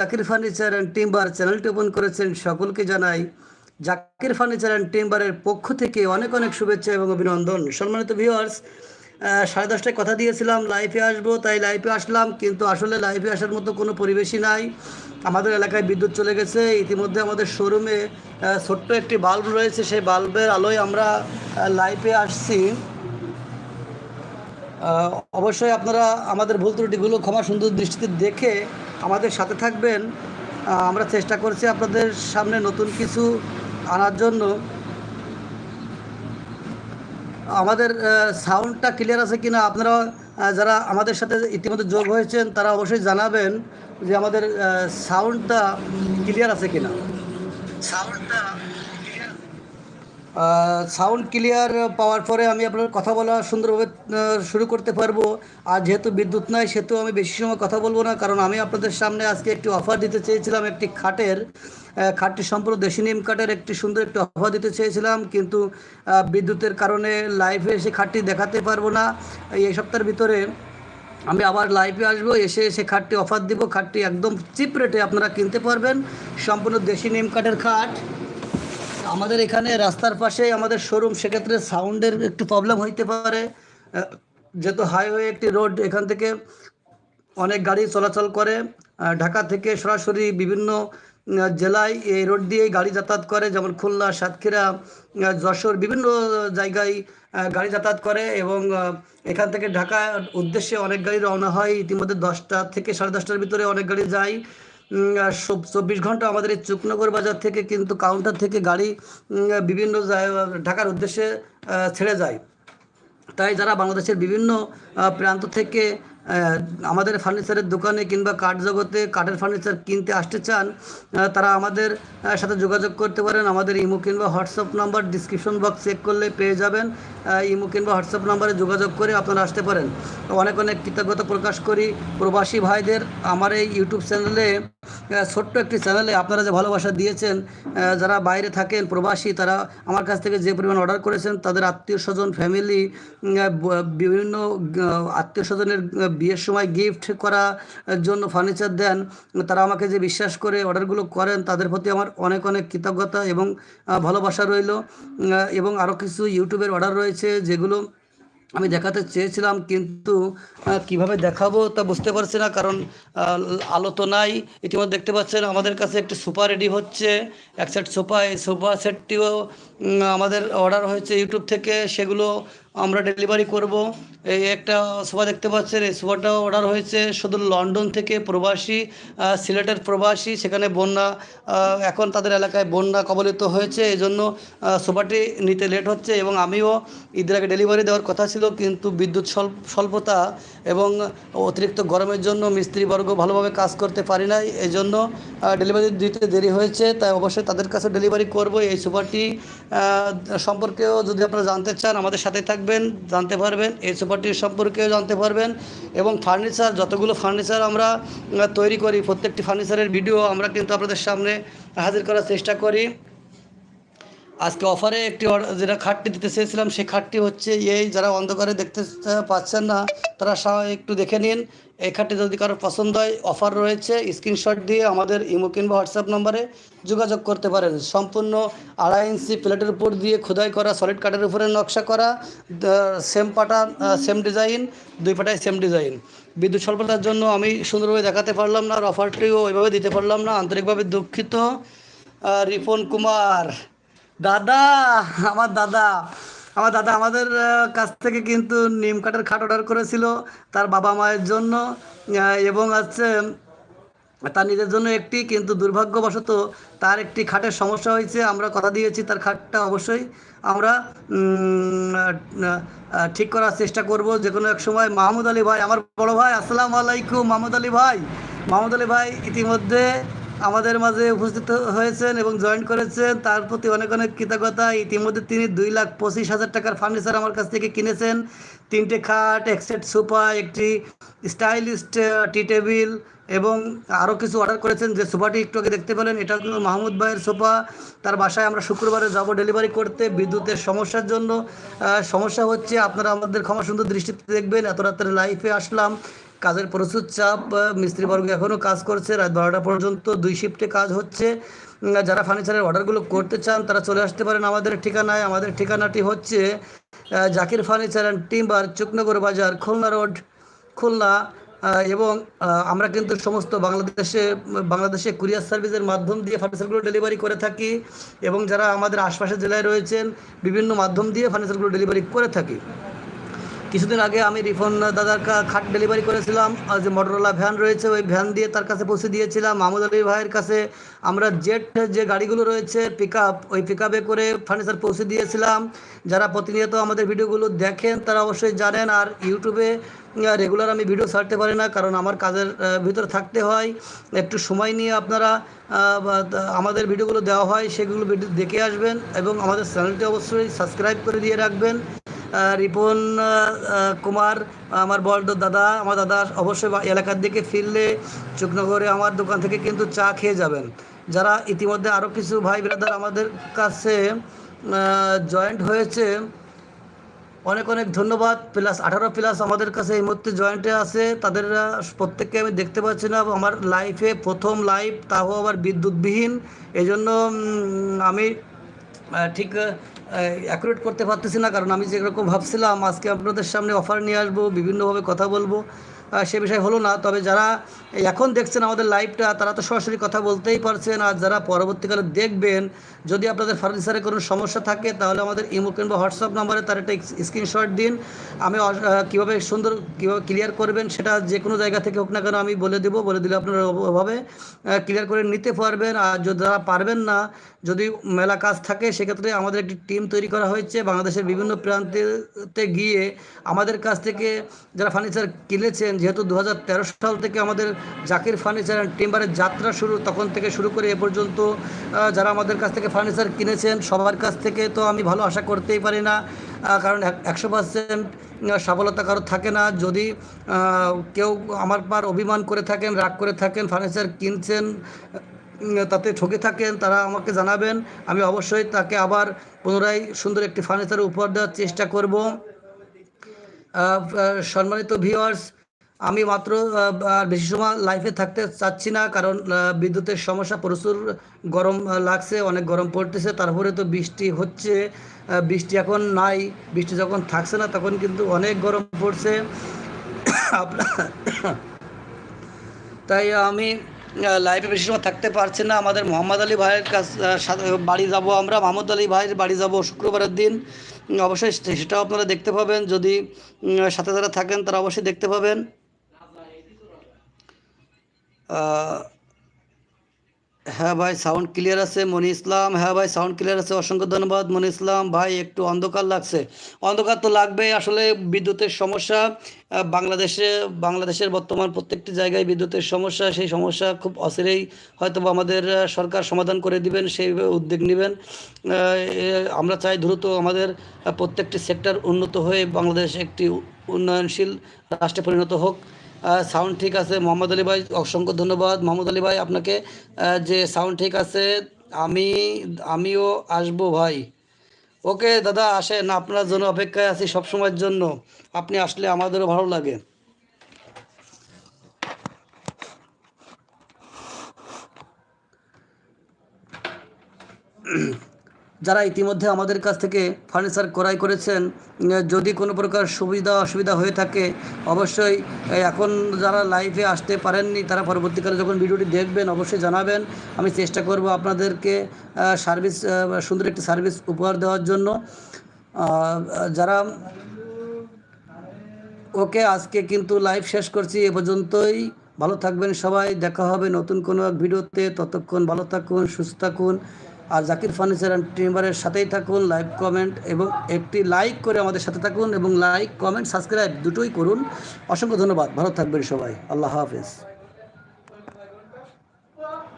Zakir furniture and timber চ্যানেলটি open করেছেন সকলকে জানাই। জাকির ফার্নিচার অ্যান্ড টিম্বারের পক্ষ থেকে অনেক অনেক শুভেচ্ছা এবং অভিনন্দন। সম্মানিত ভিউয়ার্স সাড়ে দশটায় কথা দিয়েছিলাম, লাইভে আসব, তাই লাইভে আসলাম, কিন্তু আসলে লাইভে আসার মতো কোনো পরিবেশই নাই। আমাদের এলাকায় বিদ্যুৎ চলে গেছে, ইতিমধ্যে আমাদের শোরুমে ছোট্ট একটি বাল্ব রয়েছে, সেই বাল্বের আলোয় আমরা লাইফে আসছি। অবশ্যই আপনারা আমাদের ভুল ত্রুটিগুলো ক্ষমা সুন্দর দৃষ্টিতে দেখে আমাদের সাথে থাকবেন। আমরা চেষ্টা করছি আপনাদের সামনে নতুন কিছু আনার জন্য। আমাদের সাউন্ডটা ক্লিয়ার আছে কিনা আপনারা যারা আমাদের সাথে ইতিমধ্যে যোগ হয়েছেন, তারা অবশ্যই জানাবেন যে আমাদের সাউন্ডটা ক্লিয়ার আছে কিনা। সাউন্ডটা সাউন্ড ক্লিয়ার পাওয়ার পরে আমি আপনার কথা বলা সুন্দরভাবে শুরু করতে পারব। আর যেহেতু বিদ্যুৎ নাই, সেহেতু আমি বেশি সময় কথা বলব না, কারণ আমি আপনাদের সামনে আজকে একটি অফার দিতে চেয়েছিলাম, একটি খাটের খাটটি সম্পূর্ণ দেশি নিম কাঠের, একটি সুন্দর একটি অফার দিতে চেয়েছিলাম, কিন্তু বিদ্যুতের কারণে লাইভে এসে খাটটি দেখাতে পারব না। এই সপ্তাহের ভিতরে আমি আবার লাইভে আসব, এসে এসে খাটটি অফার দিব। খাটটি একদম চিপ রেটে আপনারা কিনতে পারবেন। সম্পূর্ণ দেশি নিম কাঠের খাট। আমাদের এখানে রাস্তার পাশে আমাদের শোরুম সেক্ষেত্রে সাউন্ডের একটু প্রবলেম হইতে পারে। যেহেতু হাইওয়ে একটি রোড এখান থেকে অনেক গাড়ি চলাচল করে। ঢাকা থেকে সরাসরি বিভিন্ন জেলায় এই রোড দিয়েই গাড়ি যাতায়াত করে, যেমন খুলনা, সাতক্ষীরা যশোর, বিভিন্ন জায়গায় গাড়ি যাতায়াত করে এবং এখান থেকে ঢাকা উদ্দেশ্যে অনেক গাড়ি রওনা হয়। ইতিমধ্যে দশটা থেকে সাড়ে দশটার ভিতরে অনেক গাড়ি যায়। চব্বিশ ঘণ্টা আমাদের এই চুকনগর বাজার থেকে কিন্তু কাউন্টার থেকে গাড়ি বিভিন্ন ঢাকার উদ্দেশ্যে ছেড়ে যায়। তাই যারা বাংলাদেশের বিভিন্ন প্রান্ত থেকে আমাদের ফার্নিচারের দোকানে কিংবা কাঠ জগতে কাঠের ফার্নিচার কিনতে আসতে চান তারা আমাদের সাথে যোগাযোগ করতে পারেন। আমাদের ইমো কিংবা WhatsApp number description box check করলে পেয়ে যাবেন। ইমো কিংবা হোয়াটসঅ্যাপ নাম্বারে যোগাযোগ করে আপনারা আসতে পারেন। অনেক অনেক কৃতজ্ঞতা প্রকাশ করি প্রবাসী ভাইদের আমার এই ইউটিউব চ্যানেলে। ছোট্ট একটি চ্যানেলে আপনারা যে ভালোবাসা দিয়েছেন যারা বাইরে থাকেন প্রবাসী, তারা আমার কাছ থেকে যে পরিমাণ অর্ডার করেছেন, তাদের আত্মীয় স্বজন, ফ্যামিলি বিভিন্ন আত্মীয় স্বজনের বিয়ের সময় গিফট করা জন্য ফার্নিচার দেন, তারা আমাকে যে বিশ্বাস করে অর্ডারগুলো করেন, তাদের প্রতি আমার অনেক অনেক কৃতজ্ঞতা এবং ভালোবাসা রইল। এবং আরও কিছু ইউটিউবের অর্ডার রয়েছে, যেগুলো আমি দেখাতে চেয়েছিলাম, কিন্তু কীভাবে দেখাবো তা বুঝতে পারছি না, কারণ আলো তো নাই। ইতিমধ্যে দেখতে পাচ্ছেন, আমাদের কাছে একটি সোফা রেডি হচ্ছে, এক সেট সোফা, এই সোফা সেটটিও আমাদের অর্ডার হয়েছে ইউটিউব থেকে, সেগুলো আমরা ডেলিভারি করব। এই একটা সোফা দেখতে পাচ্ছেন, এই সোফাটাও অর্ডার হয়েছে শুধু লন্ডন থেকে প্রবাসী সিলেটের প্রবাসী, সেখানে বন্যা এখন তাদের এলাকায় বন্যা কবলিত হয়েছে, এই জন্য সোফাটি নিতে লেট হচ্ছে এবং আমিও ঈদের আগে ডেলিভারি দেওয়ার কথা ছিল, কিন্তু বিদ্যুৎ স্বল্পতা এবং অতিরিক্ত গরমের জন্য মিস্ত্রিবর্গ ভালোভাবে কাজ করতে পারি নাই, এই জন্য ডেলিভারি দিতে দেরি হয়েছে, তাই অবশ্যই তাদের কাছে ডেলিভারি করব। এই সুপারটি সম্পর্কেও যদি আপনারা জানতে চান, আমাদের সাথে থাকবেন জানতে পারবেন, এই সুপারটির সম্পর্কেও জানতে পারবেন এবং ফার্নিচার যতগুলো ফার্নিচার আমরা তৈরি করি, প্রত্যেকটি ফার্নিচারের ভিডিও আমরা কিন্তু আপনাদের সামনে হাজির করার চেষ্টা করি। আজকে অফারে একটি যেটা খাটটি দিতে চেয়েছিলাম, সেই খাটটি হচ্ছে এই, যারা অন্ধকারে দেখতে পাচ্ছেন না, তারা একটু দেখে নিন। এই খাটটি যদি কারোর পছন্দ হয় অফার রয়েছে স্ক্রিনশট দিয়ে আমাদের ইমো কিংবা হোয়াটসঅ্যাপ নম্বরে যোগাযোগ করতে পারেন। সম্পূর্ণ আড়াই ইঞ্চি প্লেটের উপর দিয়ে খোদাই করা সলিড কাঠের উপরে নকশা করা সেম পাটা সেম ডিজাইন দুই পাটায় সেম ডিজাইন বিদ্যুৎ স্বল্পতার জন্য আমি সুন্দরভাবে দেখাতে পারলাম না, আর অফারটিও ওইভাবে দিতে পারলাম না, আন্তরিকভাবে দুঃখিত। রিপন কুমার দাদা, আমার দাদা আমার দাদা আমাদের কাছ থেকে কিন্তু নিম কাঠের খাট অর্ডার করেছিল তার বাবা মায়ের জন্য এবং আছে, তার নিজের জন্য একটি কিন্তু দুর্ভাগ্যবশত তার একটি খাটের সমস্যা হয়েছে। আমরা কথা দিয়েছি তার খাটটা অবশ্যই আমরা ঠিক করার চেষ্টা করব। যে কোনো এক সময় মাহমুদ আলী ভাই, আমার বড় ভাই, আসসালামু আলাইকুম মাহমুদ আলী ভাই। মাহমুদ আলী ভাই, ইতিমধ্যে আমাদের মাঝে উপস্থিত হয়েছেন এবং জয়েন করেছেন, তার প্রতি অনেক অনেক কৃতজ্ঞতা। ইতিমধ্যে তিনি দুই লাখ পঁচিশ হাজার টাকার ফার্নিচার আমার কাছ থেকে কিনেছেন। তিনটে খাট, এক সেট সোফা, একটি স্টাইলিস্ট টি টেবিল এবং আরও কিছু অর্ডার করেছেন। যে সোফাটি একটু আগে দেখতে পেলেন, এটা হলো মাহমুদ ভাইয়ের সোফা। তার বাসায় আমরা শুক্রবারে যাব ডেলিভারি করতে বিদ্যুতের সমস্যার জন্য। সমস্যা হচ্ছে আপনারা আমাদের ক্ষমা সুন্দর দৃষ্টিতে দেখবেন। এত রাত্রে লাইফে আসলাম। কাজের প্রচুর চাপ আহ, মিস্ত্রিবর্গ এখনও কাজ করছে। রাত বারোটা পর্যন্ত দুই শিফটে কাজ হচ্ছে। যারা ফার্নিচারের অর্ডারগুলো করতে চান তারা চলে আসতে পারেন আমাদের ঠিকানায়। আমাদের ঠিকানাটি হচ্ছে Zakir furniture and timber Chuknagar Bazar Khulna road Khulna এবং আমরা কিন্তু সমস্ত বাংলাদেশে বাংলাদেশে কুরিয়ার সার্ভিসের মাধ্যম দিয়ে ফার্নিচারগুলো ডেলিভারি করে থাকি এবং যারা আমাদের আশপাশের জেলায় রয়েছেন বিভিন্ন মাধ্যম দিয়ে ফার্নিচারগুলো ডেলিভারি করে থাকি। কিছুদিন আগে আমি রিফন দাদার খাট ডেলিভারি করেছিলাম যে মোটরোলা ভ্যান রয়েছে, ওই ভ্যান দিয়ে তার কাছে পৌঁছে দিয়েছিলাম। মাহমুদ আলী ভাইয়ের কাছে আমরা জেট যে গাড়িগুলো রয়েছে পিক ওই পিক করে ফার্নিচার পৌঁছে দিয়েছিলাম। যারা প্রতিনিয়ত আমাদের ভিডিওগুলো দেখেন, তারা অবশ্যই জানেন, আর ইউটিউবে রেগুলার আমি ভিডিও ছাড়তে পারি না, কারণ আমার কাজের ভিতরে থাকতে হয়। একটু সময় নিয়ে আপনারা আমাদের ভিডিওগুলো দেওয়া হয়, সেগুলো দেখে আসবেন, এবং আমাদের চ্যানেলটি অবশ্যই সাবস্ক্রাইব করে দিয়ে রাখবেন। রিপন কুমার, আমার বড় দাদা, আমার দাদা অবশ্যই এলাকার দিকে ফিরলে চুকনগরে আমার দোকান থেকে কিন্তু চা খেয়ে যাবেন। যারা ইতিমধ্যে আরও কিছু ভাই ব্রাদার আমাদের কাছে জয়েন্ট হয়েছে, অনেক অনেক ধন্যবাদ। প্লাস আঠারো প্লাস আমাদের কাছে এই মুহূর্তে জয়েন্টে আছে। তাদের প্রত্যেককে আমি দেখতে পাচ্ছি না। আমার লাইফে প্রথম লাইভ তাও আবার বিদ্যুৎবিহীন। এই জন্য আমি ঠিক অ্যাকুরেট করতে পারতেছি না, কারণ আমি যেরকম ভাবছিলাম, আজকে আপনাদের সামনে অফার নিয়ে আসব, বিভিন্নভাবে কথা বলব। সে বিষয় হলো না। তবে যারা এখন দেখছেন আমাদের লাইভটা তারা তো সরাসরি কথা বলতেই পারছেন। আর যারা পরবর্তীকালে দেখবেন, যদি আপনাদের ফার্নিচারে কোনো সমস্যা থাকে, তাহলে আমাদের ইমো কিংবা হোয়াটসঅ্যাপ নাম্বারে তার একটা স্ক্রিনশট দিন। আমি কীভাবে সুন্দর, কীভাবে ক্লিয়ার করবেন সেটা যে কোনো জায়গা থেকে হোক না কেন আমি বলে দেবো। বলে দিলে আপনারা ওভাবে ক্লিয়ার করে নিতে পারবেন। আর যদি যারা পারবেন না, যদি মেলা কাজ থাকে, সেক্ষেত্রে আমাদের একটি টিম তৈরি করা হয়েছে বাংলাদেশের বিভিন্ন প্রান্তে গিয়ে আমাদের কাছ থেকে যারা ফার্নিচার কিনেছেন যেহেতু দু হাজার তেরো সাল থেকে আমাদের জাকির ফার্নিচার অ্যান্ড টিম্বারের যাত্রা শুরু, তখন থেকে শুরু করে এ পর্যন্ত যারা আমাদের কাছ থেকে ফার্নিচার কিনেছেন, সবার কাছ থেকে তো আমি ভালো আশা করতেই পারি না কারণ একশো পার্সেন্ট সফলতা কারও থাকে না। যদি কেউ আমার পার অভিমান করে থাকেন, রাগ করে থাকেন, ফার্নিচার কিনছেন তাতে ঠকে থাকেন, তারা আমাকে জানাবেন। আমি অবশ্যই তাকে আবার পুনরায় সুন্দর একটি ফার্নিচার উপহার দেওয়ার চেষ্টা করব। সম্মানিত ভিউয়ার্স আমি মাত্র বেশি সময় লাইফে থাকতে চাচ্ছি না, কারণ বিদ্যুতের সমস্যা প্রচুর, গরম লাগছে, অনেক গরম পড়তেছে, তারপরে তো বৃষ্টি হচ্ছে বৃষ্টি এখন নাই, বৃষ্টি যখন থাকছে না, তখন কিন্তু অনেক গরম পড়ছে। আপনার তাই আমি লাইফে বেশি সময় থাকতে পারছি না, আমাদের মোহাম্মদ আলী ভাইয়ের কাছ বাড়ি যাব আমরা, মোহাম্মদ আলী ভাইয়ের বাড়ি যাব শুক্রবারের দিন, অবশ্যই সেটাও আপনারা দেখতে পাবেন, যদি সাথে যারা থাকেন তারা অবশ্যই দেখতে পাবেন। হ্যাঁ ভাই সাউন্ড ক্লিয়ার আছে, মনি ইসলাম। হ্যাঁ ভাই সাউন্ড ক্লিয়ার আছে, অসংখ্য ধন্যবাদ, মনি ইসলাম। ভাই, একটু অন্ধকার লাগছে। অন্ধকার তো লাগবেই, আসলে বিদ্যুতের সমস্যা। বাংলাদেশে, বাংলাদেশের বর্তমান প্রত্যেকটি জায়গায় বিদ্যুতের সমস্যা, সেই সমস্যা খুব অচিরেই হয়তো আমাদের সরকার সমাধান করে দিবেন সেই উদ্যোগ নেবেন। আমরা চাই দ্রুত আমাদের প্রত্যেকটি সেক্টর উন্নত হয়ে বাংলাদেশ একটি উন্নয়নশীল রাষ্ট্রে পরিণত হোক। সাউন্ড ঠিক আছে, মোহাম্মদ আলী ভাই, অসংখ্য ধন্যবাদ। মোহাম্মদ আলী ভাই, আপনাকে যে সাউন্ড ঠিক আছে, আমি, আমিও আসব ভাই। ওকে, দাদা, আসেন, আপনার জন্য অপেক্ষায় আছি সব সময়ের জন্য। আপনি আসলে আমাদেরও ভালো লাগে। যারা ইতিমধ্যে আমাদের কাছ থেকে ফার্নিচার ক্রয় করেছেন যদি কোনো প্রকার সুবিধা অসুবিধা হয়ে থাকে, অবশ্যই এখন যারা লাইভে আসতে পারেননি, তারা পরবর্তীকালে যখন ভিডিওটি দেখবেন, অবশ্যই জানাবেন। আমি চেষ্টা করব আপনাদেরকে সার্ভিস সুন্দর একটি সার্ভিস উপহার দেওয়ার জন্য। যারা, ওকে আজকে কিন্তু লাইভ শেষ করছি, এ পর্যন্তই। ভালো থাকবেন সবাই, দেখা হবে নতুন কোনো এক ভিডিওতে। ততক্ষণ ভালো থাকুন, সুস্থ থাকুন। আর জাকির ফার্নিচার অ্যান্ড টিম্বারের সাথেই থাকুন লাইভ কমেন্ট এবং একটি লাইক করে আমাদের সাথে থাকুন এবং লাইক, কমেন্ট, সাবস্ক্রাইব দুটোই করুন। অসংখ্য ধন্যবাদ। ভালো থাকবেন সবাই। আল্লাহ হাফেজ।